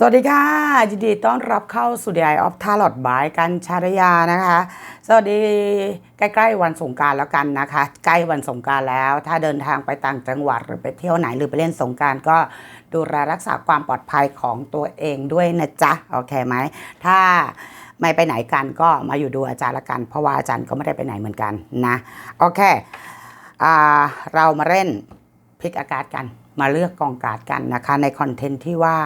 สวัสดีค่ะ ยินดีต้อนรับเข้าสู่ The Eye of Tarot by กันชารยานะคะ สวัสดีใกล้ๆวันสงการแล้วกันนะคะ ใกล้วันสงการแล้ว ถ้าเดินทางไปต่างจังหวัดหรือไปเที่ยวไหนหรือไปเล่นสงการก็ดูแลรักษาความปลอดภัยของตัวเองด้วยนะจ๊ะ โอเคไหม ถ้าไม่ไปไหนกันก็มาอยู่ดูอาจารย์ละกัน เพราะว่าอาจารย์ก็ไม่ได้ไปไหนเหมือนกันนะ โอเคอเรามาเล่นพลิกอากาศกัน มาเลือกกองการ์ดกันนะคะ ในคอนเทนต์ที่ว่า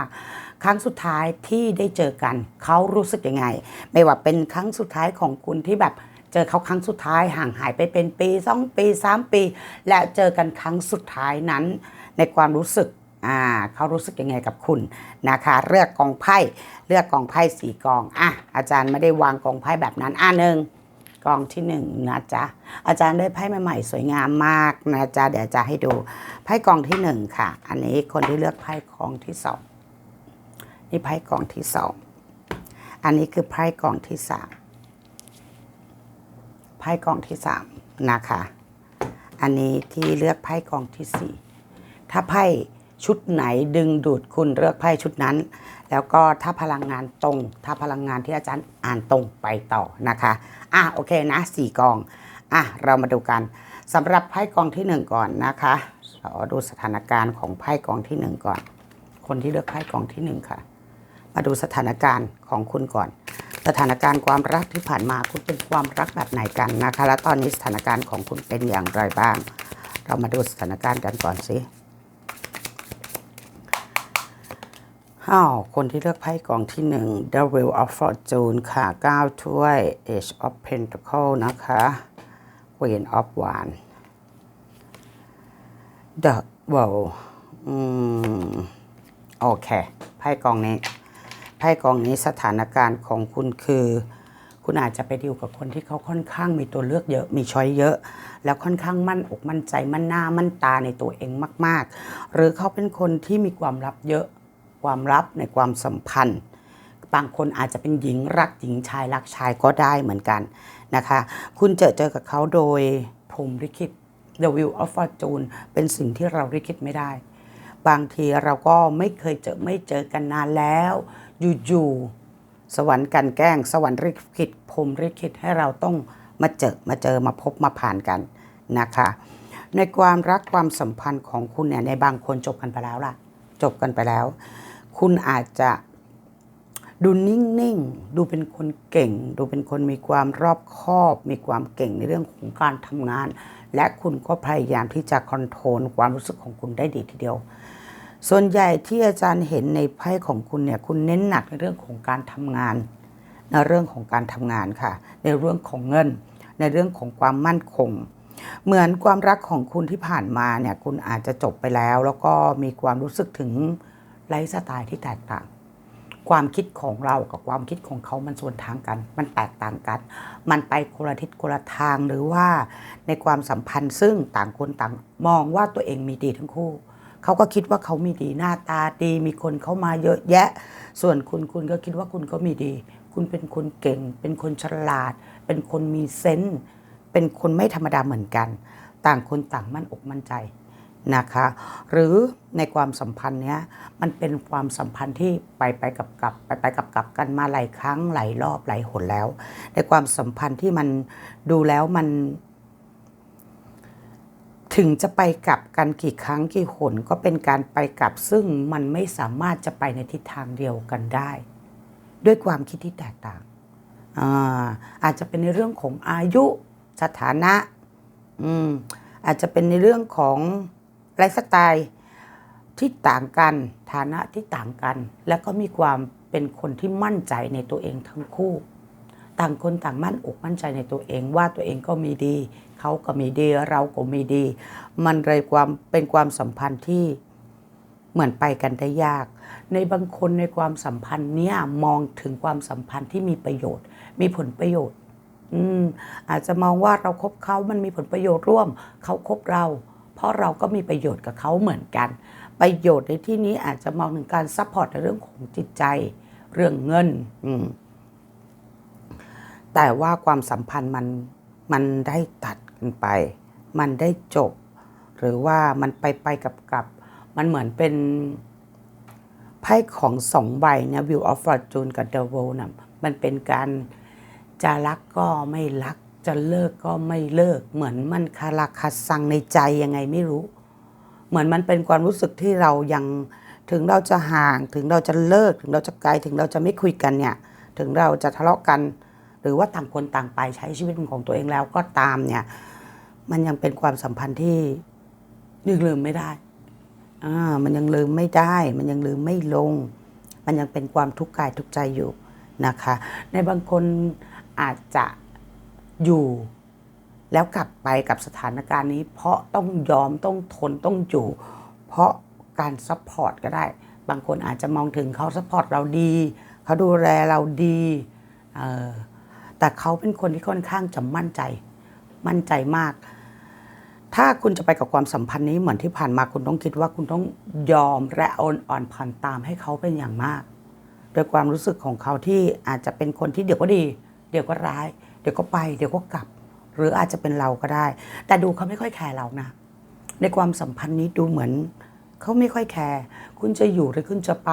ครั้งสุดท้ายที่ได้เจอกันเขารู้สึกยังไง ไม่ว่าเป็นครั้งสุดท้ายของคุณที่แบบเจอเขาครั้งสุดท้ายห่างหายไปเป็นปีสองปีสามปี และเจอกันครั้งสุดท้ายนั้น ในความรู้สึกอ่าเขารู้สึกยังไงกับคุณนะคะเลือกกองไพ่เลือกกองไพ่สี่กองอะอาจารย์ไม่ได้วางกองไพ่แบบนั้นอะหนึ่งกองที่หนึ่งนะจ๊ะอาจารย์ได้ไพ่ใหม่ๆสวยงามมากนะจ๊ะเดี๋ยวจะให้ดูไพ่กองที่หนึ่งค่ะ อันนี้คนที่เลือกไพ่กองที่สอง นี่ไพ่กองที่สองอันนี้คือไพ่กองที่สามไพ่กองที่สามนะคะ อันนี้ที่เลือกไพ่กองที่สี่ถ้าไพ่ชุดไหนดึงดูดคุณเลือกไพ่ชุดนั้น แล้วก็ถ้าพลังงานตรง ถ้าพลังงานที่อาจารย์อ่านตรงไปต่อนะคะอะโอเคนะสี่กองอะเรามาดูกันสำหรับไพ่กองที่หนึ่งก่อนนะคะขอดูสถานการณ์ของไพ่กองที่หนึ่งก่อน คนที่เลือกไพ่กองที่หนึ่งค่ะ มาดูสถานการณ์ของคุณก่อน สถานการณ์ความรักที่ผ่านมาคุณเป็นความรักแบบไหนกันนะคะ และตอนนี้สถานการณ์ของคุณเป็นอย่างไรบ้าง เรามาดูสถานการณ์กันก่อนสิอ้าวคนที่เลือกไพ่กองที่หนึ่ง The Wheel of Fortune ค่ะ 9 ถ้วย Age of Pentacles นะคะ Queen of Wands The World อืม โอเค ไพ่กองนี้ ไพ่กองนี้สถานการณ์ของคุณคือ คุณอาจจะไปดีลกับคนที่เขาค่อนข้างมีตัวเลือกเยอะมีช้อยเยอะ แล้วค่อนข้างมั่นอกมั่นใจมั่นหน้ามั่นตาในตัวเองมาก ๆ หรือเขาเป็นคนที่มีความลับเยอะความลับในความสัมพันธ์ บางคนอาจจะเป็นหญิงรักหญิงชายรักชายก็ได้เหมือนกันนะคะ คุณเจอเจอกับเขาโดยพรมลิขิต The Wheel of Fortune เป็นสิ่งที่เราลิขิตไม่ได้ บางทีเราก็ไม่เคยเจอไม่เจอกันนานแล้ว อยู่ๆสวรรค์กันแกล้ง สวรรค์ริขิตพรมริขิตให้เราต้องมาเจอมาเจอมาพบมาผ่านกันนะคะ ในความรักความสัมพันธ์ของคุณเนี่ยในบางคนจบกันไปแล้วล่ะ จบกันไปแล้ว คุณอาจจะดูนิ่งๆ ดูเป็นคนเก่ง ดูเป็นคนมีความรอบคอบ มีความเก่งในเรื่องของการทำงาน และคุณก็พยายามที่จะคอนโทรลความรู้สึกของคุณได้ดีทีเดียว ส่วนใหญ่ที่อาจารย์เห็นในไพ่ของคุณเนี่ยคุณเน้นหนักในเรื่องของการทำงาน ในเรื่องของการทำงานค่ะ ในเรื่องของเงิน ในเรื่องของความมั่นคง เหมือนความรักของคุณที่ผ่านมาเนี่ยคุณอาจจะจบไปแล้ว แล้วก็มีความรู้สึกถึงไลฟ์สไตล์ที่แตกต่าง ความคิดของเรากับความคิดของเขามันส่วนทางกัน มันแตกต่างกัน มันไปคนละทิศคนละทางหรือว่าในความสัมพันธ์ซึ่งต่างคนต่างมองว่าตัวเองมีดีทั้งคู่ เขาก็คิดว่าเขามีดีหน้าตาดีมีคนเข้ามาเยอะแยะ ส่วนคุณคุณก็คิดว่าคุณก็มีดี คุณเป็นคนเก่ง เป็นคนฉลาด เป็นคนมีเซนส์เป็นคนไม่ธรรมดาเหมือนกัน ต่างคนต่างมั่นอกมั่นใจนะคะ หรือในความสัมพันธ์เนี้ยมันเป็นความสัมพันธ์ที่ไปไปกับกับไปไปกับกับกันมาหลายครั้งหลายรอบหลายหนแล้ว ในความสัมพันธ์ที่มันดูแล้วมัน ถึงจะไปกลับกันกี่ครั้งกี่หนก็เป็นการไปกลับ ซึ่งมันไม่สามารถจะไปในทิศทางเดียวกันได้ ด้วยความคิดที่แตกต่าง อาอาจจะเป็นในเรื่องของอายุสถานะอืมอาจจะเป็นในเรื่องของไลฟ์สไตล์ที่ต่างกัน ฐานะที่ต่างกัน แล้วก็มีความเป็นคนที่มั่นใจในตัวเองทั้งคู่ ต่างคนต่างมั่นอกมั่นใจในตัวเองว่าตัวเองก็มีดี เขาก็มีดี เราก็มีดี มันเลยความเป็นความสัมพันธ์ที่เหมือนไปกันได้ยาก ในบางคนในความสัมพันธ์เนี้ยมองถึงความสัมพันธ์ที่มีประโยชน์ มีผลประโยชน์ อืมอาจจะมองว่าเราครบเขามันมีผลประโยชน์ร่วม เขาคบเรา เพราะเราก็มีประโยชน์กับเขาเหมือนกัน ประโยชน์ในที่นี้อาจจะมองถึงการซัพพอร์ตในเรื่องของจิตใจ เรื่องเงิน อืมแต่ว่าความสัมพันธ์มันมันได้ตัด กันไป มันได้จบ หรือว่ามันไปไปกับกับ มันเหมือนเป็นไพ่ของสองใบเนี่ย View of Fortune กับ The World น่ะมันเป็นการจะรักก็ไม่รัก จะเลิกก็ไม่เลิก เหมือนมันคาราคาซังในใจยังไงไม่รู้ เหมือนมันเป็นความรู้สึกที่เรายังถึงเราจะห่างถึงเราจะเลิก ถึงเราจะไกลถึงเราจะไม่คุยกันเนี่ย ถึงเราจะทะเลาะกัน หรือว่าต่างคนต่างไปใช้ชีวิตของตัวเองแล้วก็ตามเนี่ย มันยังเป็นความสัมพันธ์ที่ยังลืมไม่ได้อ่ามันยังลืมไม่ได้ มันยังลืมไม่ลง มันยังเป็นความทุกข์กายทุกใจอยู่นะคะ ในบางคนอาจจะอยู่แล้วกลับไปกับสถานการณ์นี้ เพราะต้องยอมต้องทนต้องอยู่ เพราะการซัพพอร์ตก็ได้ บางคนอาจจะมองถึงเขาซัพพอร์ตเราดีเขาดูแลเราดีเออแต่เขาเป็นคนที่ค่อนข้างจะมั่นใจ มั่นใจมาก ถ้าคุณจะไปกับความสัมพันธ์นี้เหมือนที่ผ่านมาคุณต้องคิดว่าคุณต้องยอมและอ่อนอ่อนผ่อนตามให้เขาเป็นอย่างมาก โดยความรู้สึกของเขาที่อาจจะเป็นคนที่เดี๋ยวก็ดี เดี๋ยวก็ร้าย เดี๋ยวก็ไป เดี๋ยวก็กลับ หรืออาจจะเป็นเราก็ได้ แต่ดูเขาไม่ค่อยแคร์เรานะ ในความสัมพันธ์นี้ดูเหมือนเขาไม่ค่อยแคร์คุณจะอยู่หรือคุณจะไป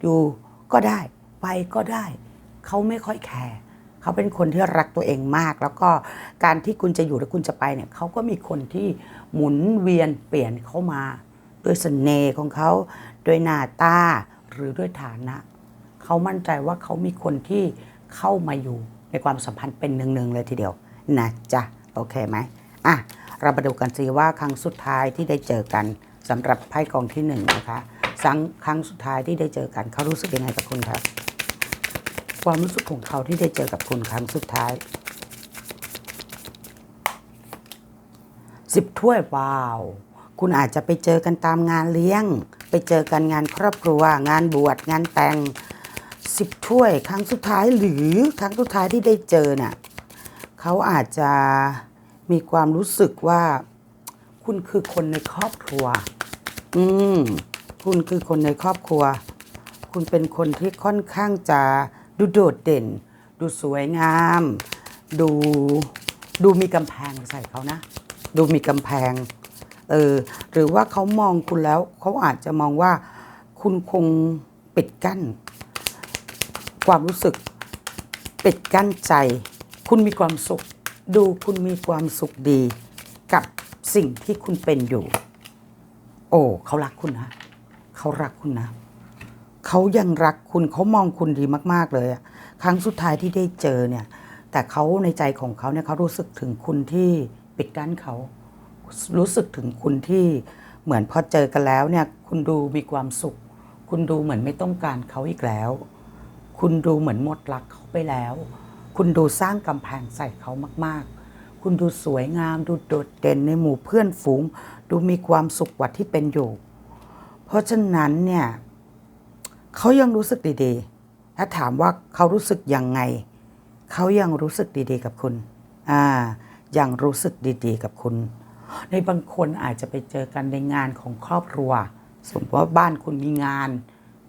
อยู่ก็ได้ ไปก็ได้ เขาไม่ค่อยแคร์ เขาเป็นคนที่รักตัวเองมาก แล้วก็การที่คุณจะอยู่หรือคุณจะไปเนี่ยเขาก็มีคนที่หมุนเวียนเปลี่ยนเข้ามาด้วยเสน่ห์ของเขาด้วยหน้าตาหรือด้วยฐานะ เขามั่นใจว่าเขามีคนที่เข้ามาอยู่ในความสัมพันธ์เป็นหนึ่งๆเลยทีเดียวนะจ๊ะโอเคไหมอะเรามาดูกันสิว่าครั้งสุดท้ายที่ได้เจอกันสำหรับไพ่กองที่หนึ่งนะคะสังครั้งสุดท้ายที่ได้เจอกันเขารู้สึกยังไงกับคุณครับ ความรู้สึกของเขาที่ได้เจอกับคุณครั้งสุดท้ายสิบถ้วยว้าว คุณอาจจะไปเจอกันตามงานเลี้ยง ไปเจอกันงานครอบครัว งานบวชงานแต่งสิบถ้วยครั้งสุดท้ายหรือครั้งสุดท้ายที่ได้เจอเนี่ยเขาอาจจะมีความรู้สึกว่า คุณคือคนในครอบครัว อืม คุณคือคนในครอบครัว คุณเป็นคนที่ค่อนข้างจะ ดูโดดเด่น ดูสวยงาม ดูดูมีกำแพงใส่เขานะ ดูมีกำแพงเออหรือว่าเขามองคุณแล้วเขาอาจจะมองว่าคุณคงปิดกั้น ความรู้สึกปิดกั้นใจ คุณมีความสุข ดูคุณมีความสุขดีกับสิ่งที่คุณเป็นอยู่ โอ้เขารักคุณนะเขารักคุณนะ เขายังรักคุณเขามองคุณดีมาก ๆ เลยอะครั้งสุดท้ายที่ได้เจอเนี่ย แต่เขาในใจของเขาเนี่ยเขารู้สึกถึงคุณที่ปิดกั้นเขา รู้สึกถึงคุณที่เหมือนพอเจอกันแล้วเนี่ย คุณดูมีความสุข คุณดูเหมือนไม่ต้องการเขาอีกแล้ว คุณดูเหมือนหมดรักเขาไปแล้ว คุณดูสร้างกำแพงใส่เขามาก ๆ คุณดูสวยงาม ดูโดดเด่นในหมู่เพื่อนฝูง ดูมีความสุขกว่าที่เป็นอยู่ เพราะฉะนั้นเนี่ย เขายังรู้สึกดีๆ ถ้าถามว่าเขารู้สึกยังไง เขายังรู้สึกดีๆ กับคุณ อ่า ยังรู้สึกดีๆ กับคุณ ในบางคนอาจจะไปเจอกันในงานของครอบครัว สมมติว่าบ้านคุณมีงาน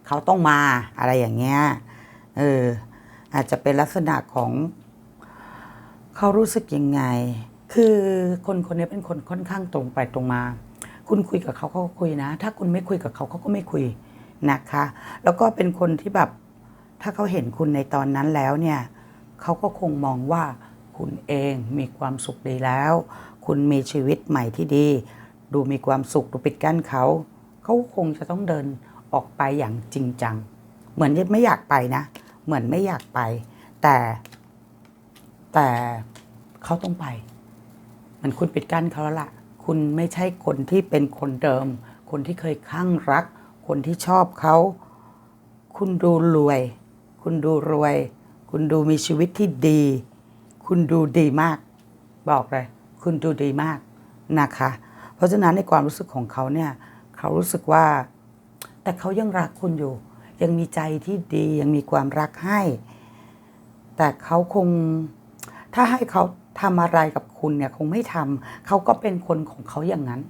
เขาต้องมาอะไรอย่างเงี้ย เออ อาจจะเป็นลักษณะของ เขารู้สึกยังไง คือคนคนนี้เป็นคนค่อนข้างตรงไปตรงมา คุณคุยกับเขาเขาก็คุยนะ ถ้าคุณไม่คุยกับเขาเขาก็ไม่คุย นะคะ แล้วก็เป็นคนที่แบบถ้าเขาเห็นคุณในตอนนั้นแล้วเนี่ยเขาก็คงมองว่าคุณเองมีความสุขดีแล้ว คุณมีชีวิตใหม่ที่ดี ดูมีความสุขดูปิดกั้นเขา เขาคงจะต้องเดินออกไปอย่างจริงจัง เหมือนไม่อยากไปนะ เหมือนไม่อยากไป แต่ แต่เขาต้องไป มันคุณปิดกั้นเขาแล้วล่ะ คุณไม่ใช่คนที่เป็นคนเดิม คนที่เคยข้างรัก คนที่ชอบเขาคุณดูรวย คุณดูรวย คุณดูมีชีวิตที่ดี คุณดูดีมาก บอกเลย คุณดูดีมากนะคะ เพราะฉะนั้นในความรู้สึกของเขาเนี่ยเขารู้สึกว่า แต่เขายังรักคุณอยู่ ยังมีใจที่ดียังมีความรักให้ แต่เขาคงถ้าให้เขาทำอะไรกับคุณเนี่ยคงไม่ทำเขาก็เป็นคนของเขาอย่างนั้น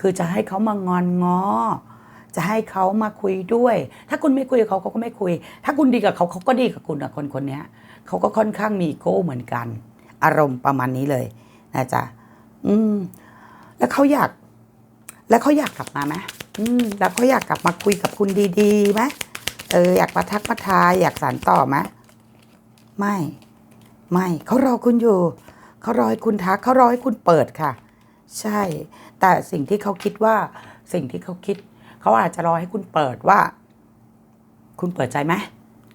คือจะให้เขามางอนง้อ จะให้เขามาคุยด้วย ถ้าคุณไม่คุยกับเขาเขาก็ไม่คุย ถ้าคุณดีกับเขาเขาก็ดีกับคุณอะคนคนนี้เขาก็ค่อนข้างมีอีโก้เหมือนกัน อารมณ์ประมาณนี้เลยนะจ๊ะอืม แล้วเขาอยาก แล้วเขาอยากกลับมาไหมอืม แล้วเขาอยากกลับมาคุยกับคุณดีๆไหมเอออยากมาทักมาทายอยากสานต่อไหมไม่ ไม่เขารอคุณอยู่เขารอให้คุณทักเขารอให้คุณเปิดค่ะ ใช่ แต่สิ่งที่เขาคิดว่าสิ่งที่เขาคิด เขาอาจจะรอให้คุณเปิดว่า คุณเปิดใจไหม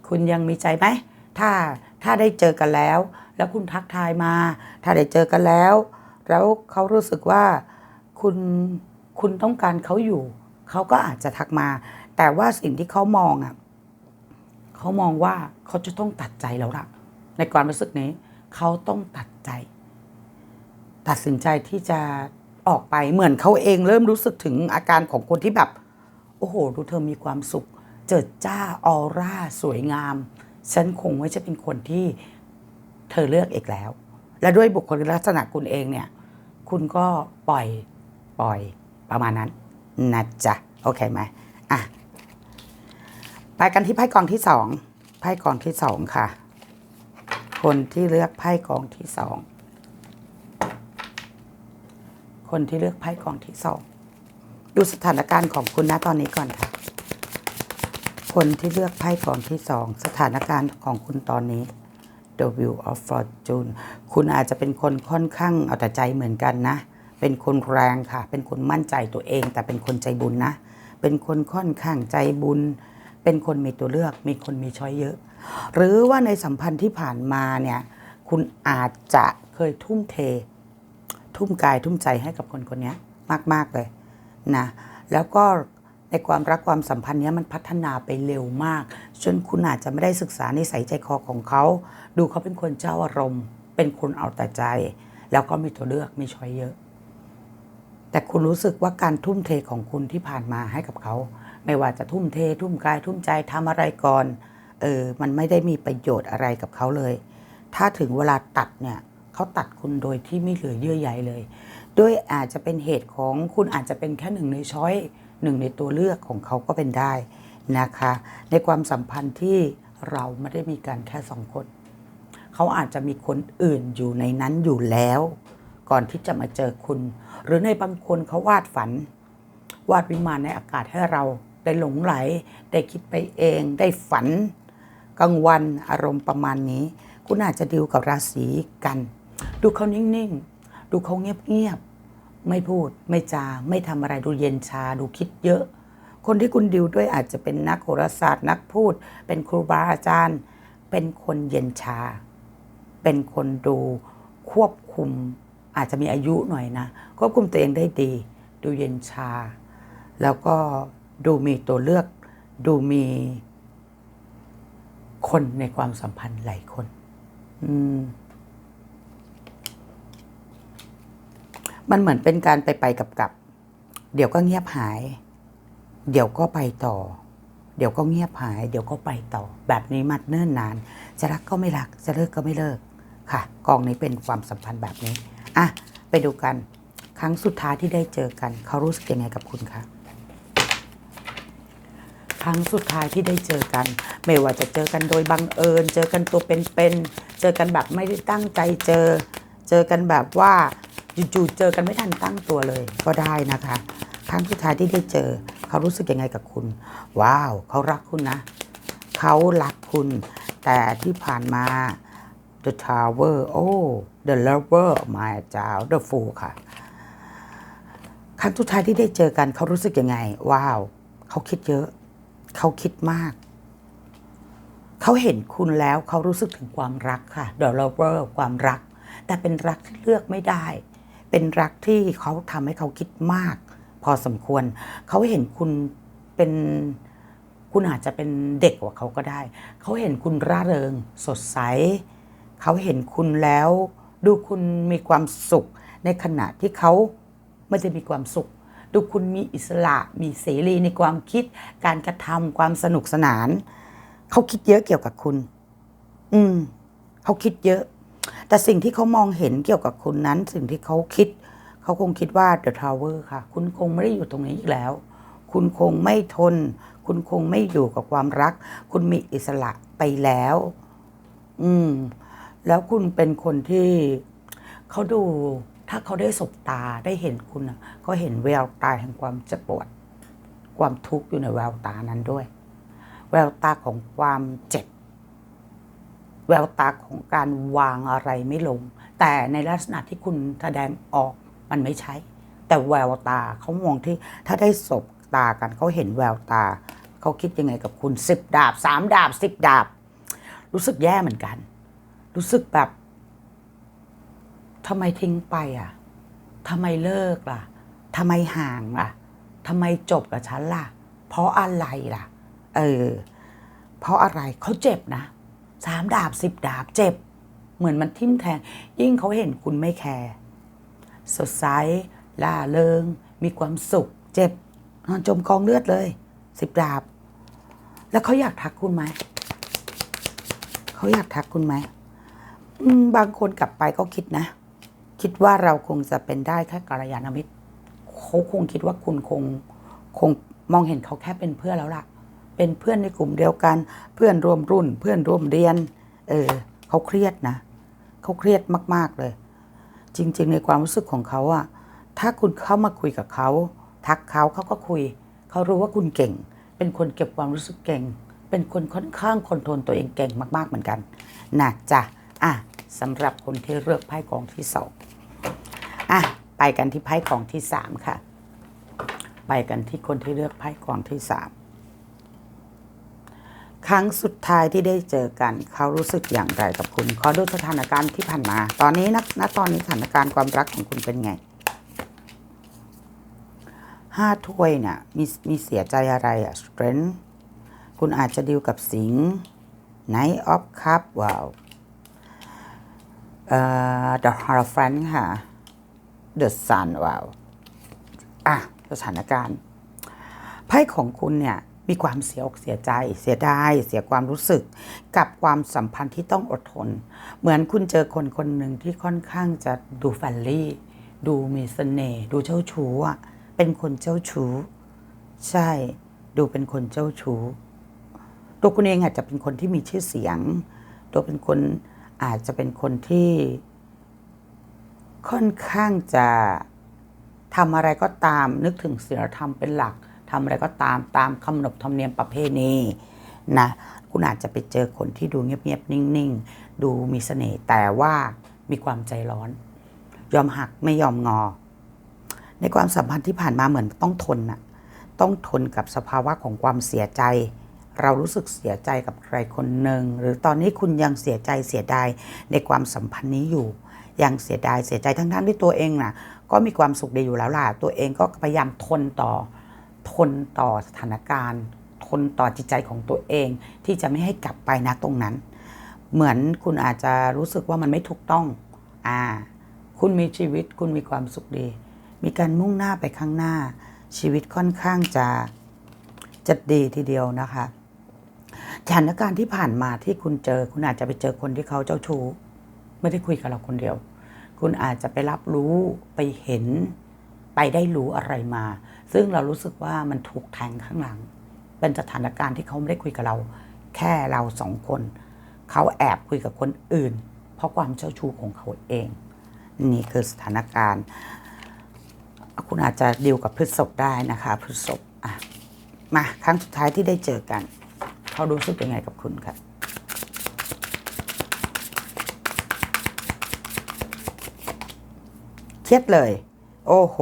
คุณยังมีใจไหมถ้าถ้าได้เจอกันแล้ว แล้วคุณทักทายมา ถ้าได้เจอกันแล้ว แล้วเขารู้สึกว่าคุณคุณต้องการเขาอยู่ เขาก็อาจจะทักมา แต่ว่าสิ่งที่เขามองอะเขามองว่าเขาจะต้องตัดใจแล้วล่ะ ในความรู้สึกนี้ เขาต้องตัดใจ ตัดสินใจที่จะออกไปเหมือนเขาเองเริ่มรู้สึกถึงอาการของคนที่แบบ อ้โหดูเธอมีความสุข เจิดจ้าออร่า สวยงาม ฉันคงไม่ใช่เป็นคนที่เธอเลือกอีกแล้ว และด้วยบุคลิกลักษณะคุณเองเนี่ย คุณก็ปล่อยปล่อยประมาณนั้นนะจ๊ะโอเคไหมอะไปกันที่ไพ่กองที่สองไพ่กองที่สองค่ะ คนที่เลือกไพ่กองที่สองคนที่เลือกไพ่กองที่สอง ดูสถานการณ์ของคุณนะตอนนี้ก่อนค่ะ คนที่เลือกไพ่กองที่สองสถานการณ์ของคุณตอนนี้ The Wheel of Fortune คุณอาจจะเป็นคนค่อนข้างเอาแต่ใจเหมือนกันนะ เป็นคนแรงค่ะ เป็นคนมั่นใจตัวเอง แต่เป็นคนใจบุญนะ เป็นคนค่อนข้างใจบุญ เป็นคนมีตัวเลือก มีคนมีช้อยเยอะ หรือว่าในสัมพันธ์ที่ผ่านมาเนี่ย คุณอาจจะเคยทุ่มเท ทุ่มกายทุ่มใจให้กับคนคนนี้มาก ๆ เลย นะแล้วก็ในความรักความสัมพันธ์นี้มันพัฒนาไปเร็วมากจนคุณอาจจะไม่ได้ศึกษานิสัยใจคอของเขา ดูเขาเป็นคนเจ้าอารมณ์ เป็นคนเอาแต่ใจ แล้วก็มีตัวเลือกมีช้อยเยอะ แต่คุณรู้สึกว่าการทุ่มเทของคุณที่ผ่านมาให้กับเขา ไม่ว่าจะทุ่มเท ทุ่มกายทุ่มใจทำอะไรก่อนเออมันไม่ได้มีประโยชน์อะไรกับเขาเลย ถ้าถึงเวลาตัดเนี่ยเขาตัดคุณโดยที่ไม่เหลือเยื่อใยเลย ด้วยอาจจะเป็นเหตุของคุณอาจจะเป็นแค่หนึ่งในช้อยหนึ่งในตัวเลือกของเขาก็เป็นได้นะคะ ในความสัมพันธ์ที่เราไม่ได้มีกันแค่สองคน เขาอาจจะมีคนอื่นอยู่ในนั้นอยู่แล้ว ก่อนที่จะมาเจอคุณ หรือในบางคนเขาวาดฝัน วาดวิมานในอากาศให้เราได้หลงไหล ได้คิดไปเอง ได้ฝันกลางวันอารมณ์ประมาณนี้ คุณอาจจะดิวกับราศีกัน ดูเขานิ่ง ๆ ดูเขาเงียบๆไม่พูดไม่จา ไม่ทำอะไรดูเย็นชาดูคิดเยอะ คนที่คุณดิวด้วยอาจจะเป็นนักโหราศาสตร์นักพูด เป็นครูบาอาจารย์ เป็นคนเย็นชา เป็นคนดูควบคุม อาจจะมีอายุหน่อยนะควบคุมตัวเองได้ดี ดูเย็นชา แล้วก็ดูมีตัวเลือกดูมีคนในความสัมพันธ์หลายคน อืม มันเหมือนเป็นการไปไปกับกับ เดี๋ยวก็เงียบหาย เดี๋ยวก็ไปต่อ เดี๋ยวก็เงียบหาย เดี๋ยวก็ไปต่อ แบบนี้มาเนิ่นนาน จะรักก็ไม่รัก จะเลิกก็ไม่เลิก ค่ะ กองนี้เป็นความสัมพันธ์แบบนี้ อะ ไปดูกัน ครั้งสุดท้ายที่ได้เจอกัน เขารู้สึกยังไงกับคุณคะครั้งสุดท้ายที่ได้เจอกัน ไม่ว่าจะเจอกันโดยบังเอิญ เจอกันตัวเป็นๆเจอกันแบบไม่ได้ตั้งใจเจอ เจอกันแบบว่า จู่ๆเจอกันไม่ทันตั้งตัวเลย ก็ได้นะคะ ครั้งสุดท้ายที่ได้เจอ เขารู้สึกยังไงกับคุณ ว้าว เขารักคุณนะ เขารักคุณ แต่ที่ผ่านมา The Tower โอ้ The Lover มาเจ้า The Fool ค่ะ ครั้งสุดท้ายที่ได้เจอกันเขารู้สึกยังไง ว้าว เขาคิดเยอะ เขาคิดมาก เขาเห็นคุณแล้วเขารู้สึกถึงความรักค่ะ The Lover ความรัก แต่เป็นรักที่เลือกไม่ได้ เป็นรักที่เขาทำให้เขาคิดมาก พอสมควร เขาเห็นคุณเป็นคุณอาจจะเป็นเด็กกว่าเขาก็ได้ เขาเห็นคุณร่าเริงสดใส เขาเห็นคุณแล้ว ดูคุณมีความสุข ในขณะที่เขาไม่ได้มีความสุข ดูคุณมีอิสระ มีเสรีในความคิด การกระทำความสนุกสนาน เขาคิดเยอะเกี่ยวกับคุณ อืม เขาคิดเยอะ แต่สิ่งที่เขามองเห็นเกี่ยวกับคุณนั้น สิ่งที่เขาคิด เขาคงคิดว่า The Tower ค่ะ คุณคงไม่ได้อยู่ตรงนี้อีกแล้ว คุณคงไม่ทน คุณคงไม่อยู่กับความรัก คุณมีอิสระไปแล้ว อืม แล้วคุณเป็นคนที่เขาดู ถ้าเขาได้สบตาได้เห็นคุณน่ะเขาเห็นแววตาแห่งความเจ็บปวด ความทุกข์อยู่ในแววตานั้นด้วยเวววตาของความเจ็บ แววตาของการวางอะไรไม่ลง แต่ในลักษณะที่คุณแสดงออกมันไม่ใช่ แต่แววตาเขามองที่ถ้าได้สบตากันเขาเห็นแววตา เขาคิดยังไงกับคุณสิบดาบสามดาบสิบดาบ รู้สึกแย่เหมือนกัน รู้สึกแบบทำไมทิ้งไปอะทำไมเลิกล่ะทำไมห่างล่ะทำไมจบกับฉันล่ะ เพราะอะไรล่ะ เออ เพราะอะไรเขาเจ็บนะ สามดาบสิบดาบเจ็บ เหมือนมันทิ่มแทง ยิ่งเขาเห็นคุณไม่แคร์สดใสล่าเริง มีความสุข เจ็บ นอนจมกองเลือดเลยสิบดาบ แล้วเขาอยากทักคุณไหมเขาอยากทักคุณไหมบางคนกลับไปก็คิดนะ คิดว่าเราคงจะเป็นได้แค่กัลยาณมิตรเขาคงคิดว่าคุณคงคงมองเห็นเขาแค่เป็นเพื่อนแล้วล่ะ เป็นเพื่อนในกลุ่มเดียวกัน เพื่อนร่วมรุ่น เพื่อนร่วมเรียน เออเขาเครียดนะเขาเครียดมาก ๆ เลย จริง ๆ ในความรู้สึกของเขาอะถ้าคุณเข้ามาคุยกับเขา ทักเขาเขาก็คุย เขารู้ว่าคุณเก่ง เป็นคนเก็บความรู้สึกเก่ง เป็นคนค่อนข้างคอนโทรลตัวเองเก่งมากๆเหมือนกันนะจ้ะอะสำหรับคนที่เลือกไพ่กองที่สองอะไปกันที่ไพ่กองที่สามค่ะ ไปกันที่คนที่เลือกไพ่กองที่สาม ครั้งสุดท้ายที่ได้เจอกัน เขารู้สึกอย่างไรกับคุณ ขอดูสถานการณ์ที่ผ่านมา ตอนนี้นะณตอนนี้สถานการณ์ความรักของคุณเป็นไงห้าถ้วยเนี่ยมีมีเสียใจอะไรอะ strength คุณอาจจะดีลกับสิงห์ Knight of Cup ว้าวเอ่อ The Hierophant ค่ะ The Sun ว้าวอะสถานการณ์ไพ่ของคุณเนี่ย มีความเสียอกเสียใจ เสียดาย เสียความรู้สึก กับความสัมพันธ์ที่ต้องอดทน เหมือนคุณเจอคนคนหนึ่งที่ค่อนข้างจะดูแฟนลี่ ดูมีเสน่ห์ดูเจ้าชู้อะเป็นคนเจ้าชู้ ใช่ ดูเป็นคนเจ้าชู้ตัวคุณเองอาจจะเป็นคนที่มีชื่อเสียง ตัวเป็นคนอาจจะเป็นคนที่ ค่อนข้างจะทำอะไรก็ตามนึกถึงศีลธรรมเป็นหลัก ทำอะไรก็ตามตามคำนบธรรมเนียมประเพณีนะคุณอาจจะไปเจอคนที่ดูเงียบๆนิ่งๆ ดูมีเสน่ห์แต่ว่ามีความใจร้อน ยอมหักไม่ยอมงอ ในความสัมพันธ์ที่ผ่านมาเหมือนต้องทนน่ะต้องทนกับสภาวะของความเสียใจ เรารู้สึกเสียใจกับใครคนหนึ่ง หรือตอนนี้คุณยังเสียใจเสียดายในความสัมพันธ์นี้อยู่ ยังเสียดายเสียใจทั้งๆที่ตัวเองน่ะ ก็มีความสุขดีอยู่แล้วล่ะตัวเองก็พยายามทนต่อ ทนต่อสถานการณ์ ทนต่อจิตใจของตัวเอง ที่จะไม่ให้กลับไปนะตรงนั้น เหมือนคุณอาจจะรู้สึกว่ามันไม่ถูกต้องอ่าคุณมีชีวิตคุณมีความสุขดี มีการมุ่งหน้าไปข้างหน้า ชีวิตค่อนข้างจะจะดีทีเดียวนะคะสถานการณ์ที่ผ่านมาที่คุณเจอ คุณอาจจะไปเจอคนที่เขาเจ้าชู้ไม่ได้คุยกับเราคนเดียว คุณอาจจะไปรับรู้ไปเห็น ไปได้รู้อะไรมา ซึ่งเรารู้สึกว่ามันถูกแทงข้างหลัง เป็นสถานการณ์ที่เขาไม่ได้คุยกับเรา แค่เราสองคน เขาแอบคุยกับคนอื่น เพราะความเจ้าชู้ของเขาเอง นี่คือสถานการณ์ คุณอาจจะดีลกับพฤษภได้นะคะพฤษภอะมาครั้งสุดท้ายที่ได้เจอกัน เขารู้สึกยังไงกับคุณครับเครียดเลย โอ้โห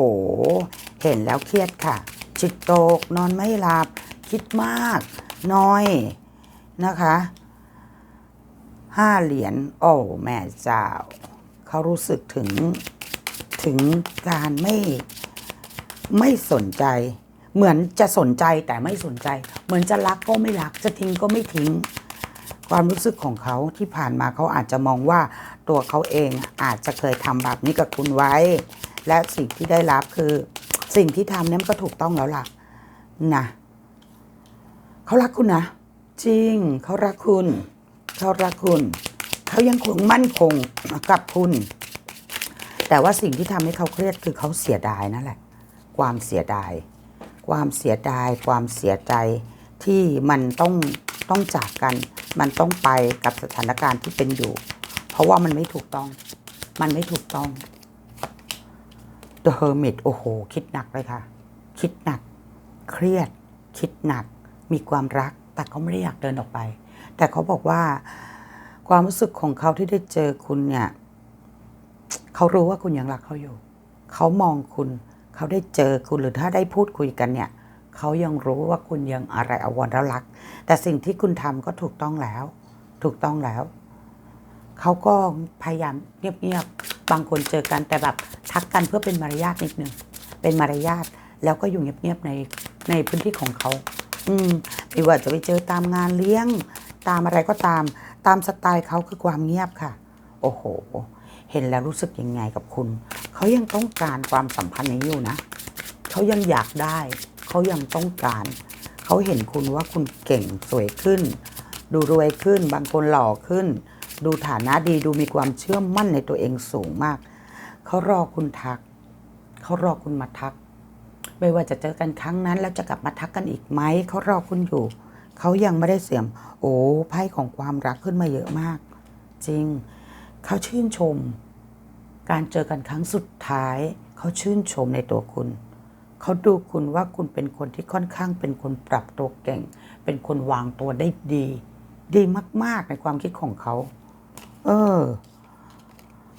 เห็นแล้วเครียดค่ะ จิตตก นอนไม่หลับ คิดมาก น้อยนะคะห้าเหรียญโอ้แม่เจ้า เขารู้สึกถึงถึงการไม่ไม่สนใจ เหมือนจะสนใจแต่ไม่สนใจ เหมือนจะรักก็ไม่รัก จะทิ้งก็ไม่ทิ้ง ความรู้สึกของเขาที่ผ่านมาเขาอาจจะมองว่าตัวเขาเองอาจจะเคยทำแบบนี้กับคุณไว้ และสิ่งที่ได้รับคือ สิ่งที่ทำเนี่ยมันก็ถูกต้องแล้วล่ะนะเขารักคุณนะ จริงเขารักคุณเขารักคุณ เขายังคงมั่นคงกับคุณ แต่ว่าสิ่งที่ทำให้เขาเครียดคือเขาเสียดายนั่นแหละ ความเสียดาย ความเสียดาย ความเสียใจที่มันต้องต้องจากกัน มันต้องไปกับสถานการณ์ที่เป็นอยู่ เพราะว่ามันไม่ถูกต้อง มันไม่ถูกต้อง The Hermit โอ้โห คิดหนักเลยค่ะ คิดหนัก เครียด คิดหนัก มีความรัก แต่เขาไม่ได้อยากเดินออกไป แต่เขาบอกว่า ความรู้สึกของเขาที่ได้เจอคุณเนี่ยเขารู้ว่าคุณยังรักเขาอยู่ เขามองคุณ เขาได้เจอคุณหรือถ้าได้พูดคุยกันเนี่ย เขายังรู้ว่าคุณยังอะไรอาวรแล้วรัก แต่สิ่งที่คุณทำก็ถูกต้องแล้ว ถูกต้องแล้ว เขาก็พยายามเงียบๆ บางคนเจอกันแต่แบบทักกันเพื่อเป็นมารยาทนิดนึง เป็นมารยาทแล้วก็อยู่เงียบๆในในพื้นที่ของเขา อืมไม่ว่าจะไปเจอตามงานเลี้ยง ตามอะไรก็ตาม ตามสไตล์เขาคือความเงียบค่ะ โอ้โห เห็นแล้วรู้สึกยังไงกับคุณ เขายังต้องการความสัมพันธ์นี้อยู่นะ เขายังอยากได้ เขายังต้องการ เขาเห็นคุณว่าคุณเก่งสวยขึ้น ดูรวยขึ้น บางคนหล่อขึ้น ดูฐานะดีดูมีความเชื่อมั่นในตัวเองสูงมาก เขารอคุณทัก เขารอคุณมาทัก ไม่ว่าจะเจอกันครั้งนั้น แล้วจะกลับมาทักกันอีกไหมเขารอคุณอยู่ เขายังไม่ได้เสื่อม โอ้ไพ่ของความรักขึ้นมาเยอะมาก จริง เขาชื่นชม การเจอกันครั้งสุดท้าย เขาชื่นชมในตัวคุณเขาดูคุณว่าคุณเป็นคนที่ค่อนข้างเป็นคนปรับตัวเก่ง เป็นคนวางตัวได้ดี ดีมาก ๆ ในความคิดของเขา เออ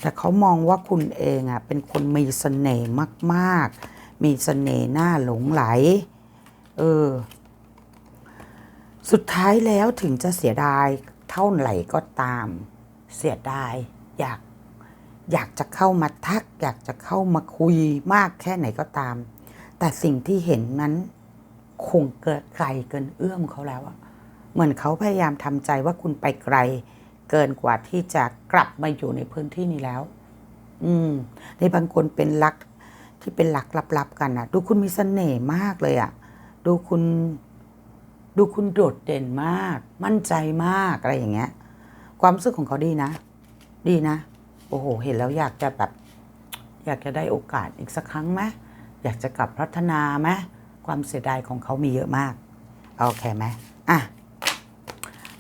แต่เขามองว่าคุณเองอะ เป็นคนมีเสน่ห์มาก ๆ มีเสน่ห์หน้าหลงไหล เออ สุดท้ายแล้วถึงจะเสียดายเท่าไหร่ก็ตาม เสียดาย อยาก อยากจะเข้ามาทัก อยากจะเข้ามาคุยมากแค่ไหนก็ตาม แต่สิ่งที่เห็นนั้นคงเกิดไกลเกินเอื้อมเขาแล้วอะเหมือนเขาพยายามทำใจว่าคุณไปไกล เกินกว่าที่จะกลับมาอยู่ในพื้นที่นี้แล้ว อืมในบางคนเป็นรักที่เป็นหลักลับๆกันอะดูคุณมีเสน่ห์มากเลยอะดูคุณ ดูคุณโดดเด่นมาก มั่นใจมากอะไรอย่างเงี้ย ความรู้สึกของเขาดีนะ ดีนะ โอ้โห เห็นแล้วอยากจะแบบ อยากจะได้โอกาสอีกสักครั้งไหมอยากจะกลับพัฒนาไหมความเสียดายของเขามีเยอะมาก โอเคไหมอะ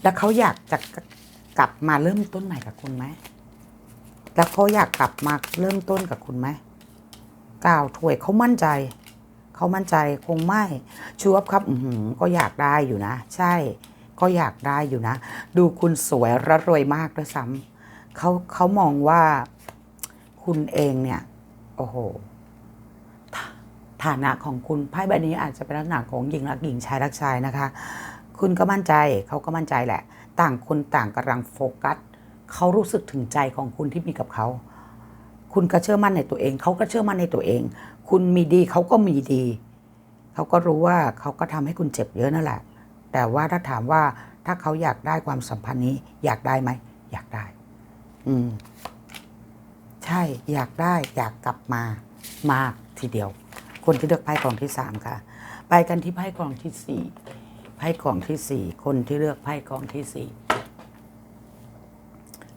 แล้วเขาอยากจะ กลับมาเริ่มต้นใหม่กับคุณไหม แล้วเขาอยากกลับมาเริ่มต้นกับคุณไหมก้าวถวยเขามั่นใจ เขามั่นใจคงไม่ชูวับครับอืก็อยากได้อยู่นะ ใช่ ก็อยากได้อยู่นะ ดูคุณสวยและรวยมากด้วยซ้ำเขาเขามองว่าคุณเองเนี่ย โอ้โหฐานะของคุณไพ่ใบนี้อาจจะเป็นลักษณะของหญิงรักหญิงชายรักชายนะคะ คุณก็มั่นใจเขาก็มั่นใจแหละ ต่างคนต่างกำลังโฟกัสเขารู้สึกถึงใจของคุณที่มีกับเขา คุณก็เชื่อมั่นในตัวเอง เขาก็เชื่อมั่นในตัวเอง คุณมีดีเขาก็มีดี เขาก็รู้ว่าเขาก็ทำให้คุณเจ็บเยอะนั่นแหละ แต่ว่าถ้าถามว่าถ้าเขาอยากได้ความสัมพันธ์นี้ อยากได้ไหม อยากได้ อืม ใช่ อยากได้ อยากกลับมา มากทีเดียว คนที่เลือกไพ่กองที่สามค่ะ ไปกันที่ไพ่กองที่สี่ พ่กองที่สี่คนที่เลือกไพ่กองที่สี่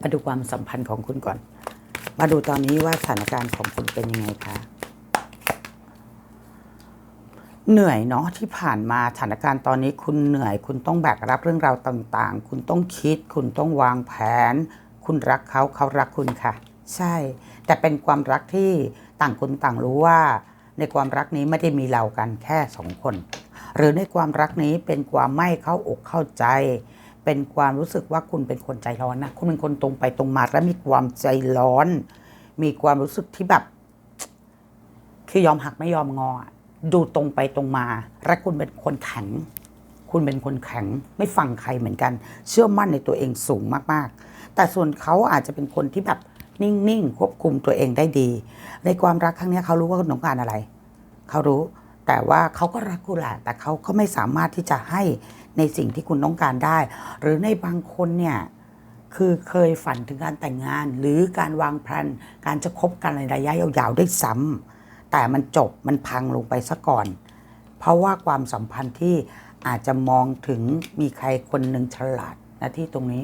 มาดูความสัมพันธ์ของคุณก่อน มาดูตอนนี้ว่าสถานการณ์ของคุณเป็นยังไงคะเหนื่อยเนาะที่ผ่านมาสถานการณ์ตอนนี้คุณเหนื่อย คุณต้องแบกรับเรื่องราวต่างๆ คุณต้องคิด คุณต้องวางแผน คุณรักเขาเขารักคุณค่ะ ใช่ แต่เป็นความรักที่ต่างคนต่างรู้ว่า ในความรักนี้ไม่ได้มีเรากันแค่สองคน หรือในความรักนี้เป็นความไม่เข้าอกเข้าใจ เป็นความรู้สึกว่าคุณเป็นคนใจร้อนนะคุณเป็นคนตรงไปตรงมาและมีความใจร้อน มีความรู้สึกที่แบบ คือยอมหักไม่ยอมงอดูตรงไปตรงมา และคุณเป็นคนแข็งคุณเป็นคนแข็งไม่ฟังใครเหมือนกัน เชื่อมั่นในตัวเองสูงมากๆ แต่ส่วนเขาอาจจะเป็นคนที่แบบนิ่งๆควบคุมตัวเองได้ดี ในความรักครั้งนี้เขารู้ว่าคุณต้องการอะไร เขารู้ แต่ว่าเขาก็รักคุณแหละแต่เขาก็ไม่สามารถที่จะให้ในสิ่งที่คุณต้องการได้ หรือในบางคนเนี่ยคือเคยฝันถึงการแต่งงาน หรือการวางแผนการจะคบกันในระยะยาวๆได้ซ้ำแต่มันจบมันพังลงไปซะก่อน เพราะว่าความสัมพันธ์ที่อาจจะมองถึงมีใครคนหนึ่งฉลาดนะที่ตรงนี้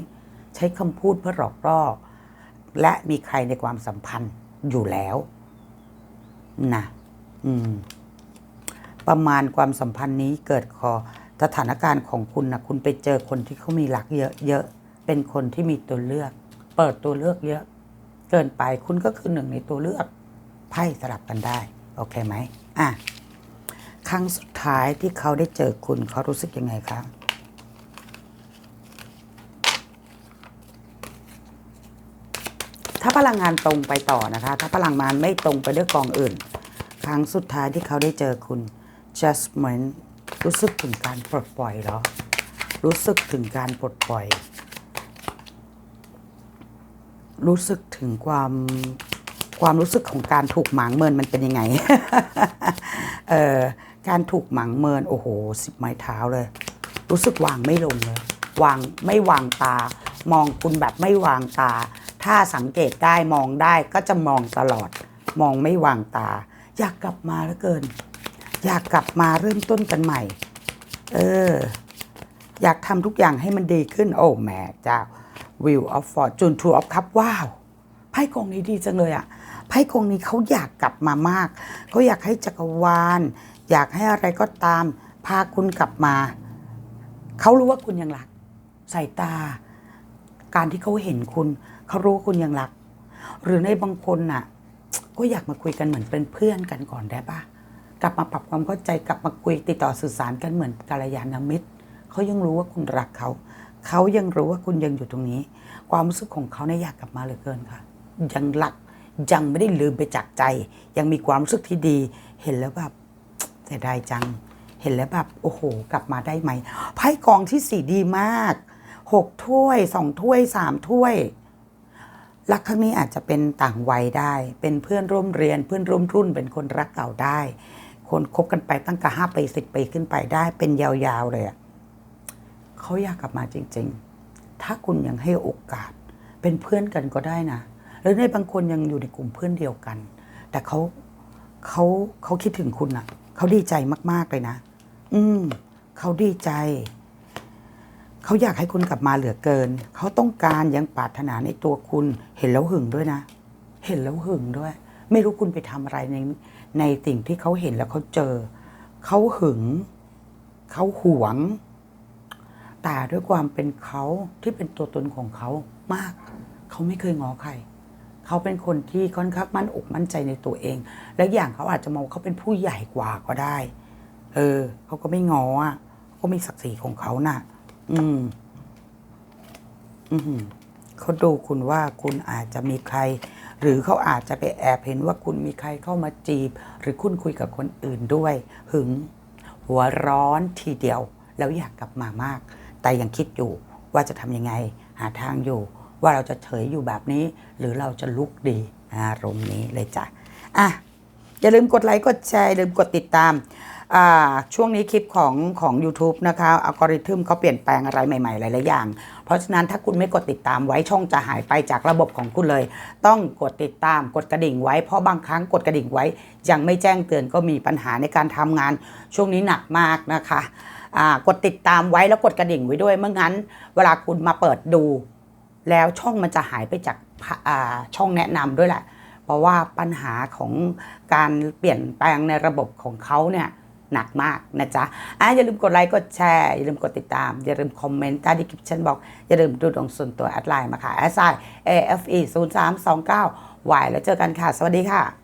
ใช้คำพูดเพื่อหลอกล่อและมีใครในความสัมพันธ์อยู่แล้วนะอืม ประมาณความสัมพันธ์นี้เกิดขอสถานการณ์ของคุณนะคุณไปเจอคนที่เขามีหลักเยอะเยอะเป็นคนที่มีตัวเลือก เปิดตัวเลือกเยอะ เกินไปคุณก็คือหนึ่งในตัวเลือกไพ่สลับกันได้โอเคไหมอะครั้งสุดท้ายที่เขาได้เจอคุณเขารู้สึกยังไงคะถ้าพลังงานตรงไปต่อนะคะ ถ้าพลังงานไม่ตรงไปด้วยกองอื่น ครั้งสุดท้ายที่เขาได้เจอคุณ just เหมือนรู้สึกถึงการปลดปล่อยเหรอ รู้สึกถึงการปลดปล่อย รู้สึกถึงความความรู้สึกของการถูกหมางเมินมันเป็นยังไง เอ่อ การถูกหมางเมินโอ้โหสิบไม้เท้าเลย รู้สึกวางไม่ลงเลย วางไม่วางตา มองคุณแบบไม่วางตา ถ้าสังเกตได้มองได้ก็จะมองตลอด มองไม่วางตา อยากกลับมาแล้วเกิน อยากกลับมาเริ่มต้นกันใหม่ เออ อยากทำทุกอย่างให้มันดีขึ้น โอ้แม่เจ้า Wheel of Fortune Two of Cup ว้าวไพ่กองนี้ดีจังเลยอะไพ่กองนี้เขาอยากกลับมามากเขาอยากให้จักรวาล อยากให้อะไรก็ตาม พาคุณกลับมาเขารู้ว่าคุณยังรักสายตา การที่เขาเห็นคุณเขารู้ว่าคุณยังรัก หรือในบางคนน่ะ ก็อยากมาคุยกันเหมือนเป็นเพื่อนกันก่อนได้ปะ กลับมาปรับความเข้าใจกลับมาคุยติดต่อสื่อสารกันเหมือนกัลยาณมิตรเขายังรู้ว่าคุณรักเขา เขายังรู้ว่าคุณยังอยู่ตรงนี้ ความรู้สึกของเขาเนี่ยอยากกลับมาเหลือเกินค่ะ ยังรักยังไม่ได้ลืมไปจากใจ ยังมีความรู้สึกที่ดี เห็นแล้วแบบเสียดายจัง เห็นแล้วแบบโอ้โห กลับมาได้ไหมไพ่กองที่สี่ดีมากหกถ้วยสองถ้วยสามถ้วยรักครั้งนี้อาจจะเป็นต่างวัยได้ เป็นเพื่อนร่วมเรียน เพื่อนร่วมรุ่น เป็นคนรักเก่าได้ คนคบกันไปตั้งแต่ห้าปีสิบปีขึ้นไปได้เป็นยาวๆเลยอะเขาอยากกลับมาจริง ๆ ถ้าคุณยังให้โอกาส เป็นเพื่อนกันก็ได้นะหรือในบางคนยังอยู่ในกลุ่มเพื่อนเดียวกัน แต่เขาเขาเขาคิดถึงคุณอะเขาดีใจมากๆเลยนะ อืมเขาดีใจเขาอยากให้คุณกลับมาเหลือเกิน เขาต้องการยังปรารถนาในตัวคุณ เห็นแล้วหึงด้วยนะ เห็นแล้วหึงด้วย ไม่รู้คุณไปทำอะไรใน ในสิ่งที่เขาเห็นแล้วเขาเจอ เขาหึง เขาหวง แต่ด้วยความเป็นเขาที่เป็นตัวตนของเขามาก เขาไม่เคยงอใคร เขาเป็นคนที่ค่อนข้างมั่นอกมั่นใจในตัวเอง และอย่างเขาอาจจะมองเขาเป็นผู้ใหญ่กว่าก็ได้ เออ เขาก็ไม่งออะเขาก็มีศักดิ์ศรีของเขาน่ะ อืม อือหือเขาดูคุณว่าคุณอาจจะมีใคร หรือเขาอาจจะไปแอบเห็นว่าคุณมีใครเข้ามาจีบ หรือคุณคุยกับคนอื่นด้วย หึง หัวร้อนทีเดียว แล้วอยากกลับมามาก แต่ยังคิดอยู่ว่าจะทำยังไง หาทางอยู่ ว่าเราจะเฉยอยู่แบบนี้ หรือเราจะลุกดีอารมณ์นี้เลยจ้ะอะอย่าลืมกดไลค์กดแชร์อย่าลืมกดติดตาม ช่วงนี้คลิปของของ u t u b e นะคะอัลกอริทึมเขาเปลี่ยนแปลงอะไรใหม่ๆ หลายๆอย่าง เพราะฉะนั้นถ้าคุณไม่กดติดตามไว้ช่องจะหายไปจากระบบของคุณเลย ต้องกดติดตามกดกระดิ่งไว้เพราะบางครั้งกดกระดิ่งไว้ ยังไม่แจ้งเตือนก็มีปัญหาในการทำงาน ช่วงนี้หนักมากนะคะกดติดตามไว้แล้วกดกระดิ่งไว้ด้วยเมื่องั้น เวลาคุณมาเปิดดู แล้วช่องมันจะหายไปจากาช่องแนะนำด้วยแหละ เพราะว่าปัญหาของการเปลี่ยนแปลงในระบบของเขาเนี่ย หนักมากนะจ๊ะอะอย่าลืมกดไลค์กดแชร์อย่าลืมกดติดตาม อย่าลืมคอมเมนต์ใต้ดีคลิปฉันบอก อย่าลืมดูดวงส่วนตัวแอดไลน์มาค่ะแอดไซน์ AFE 0 3 2 9 Y แล้วเจอกันค่ะ สวัสดีค่ะ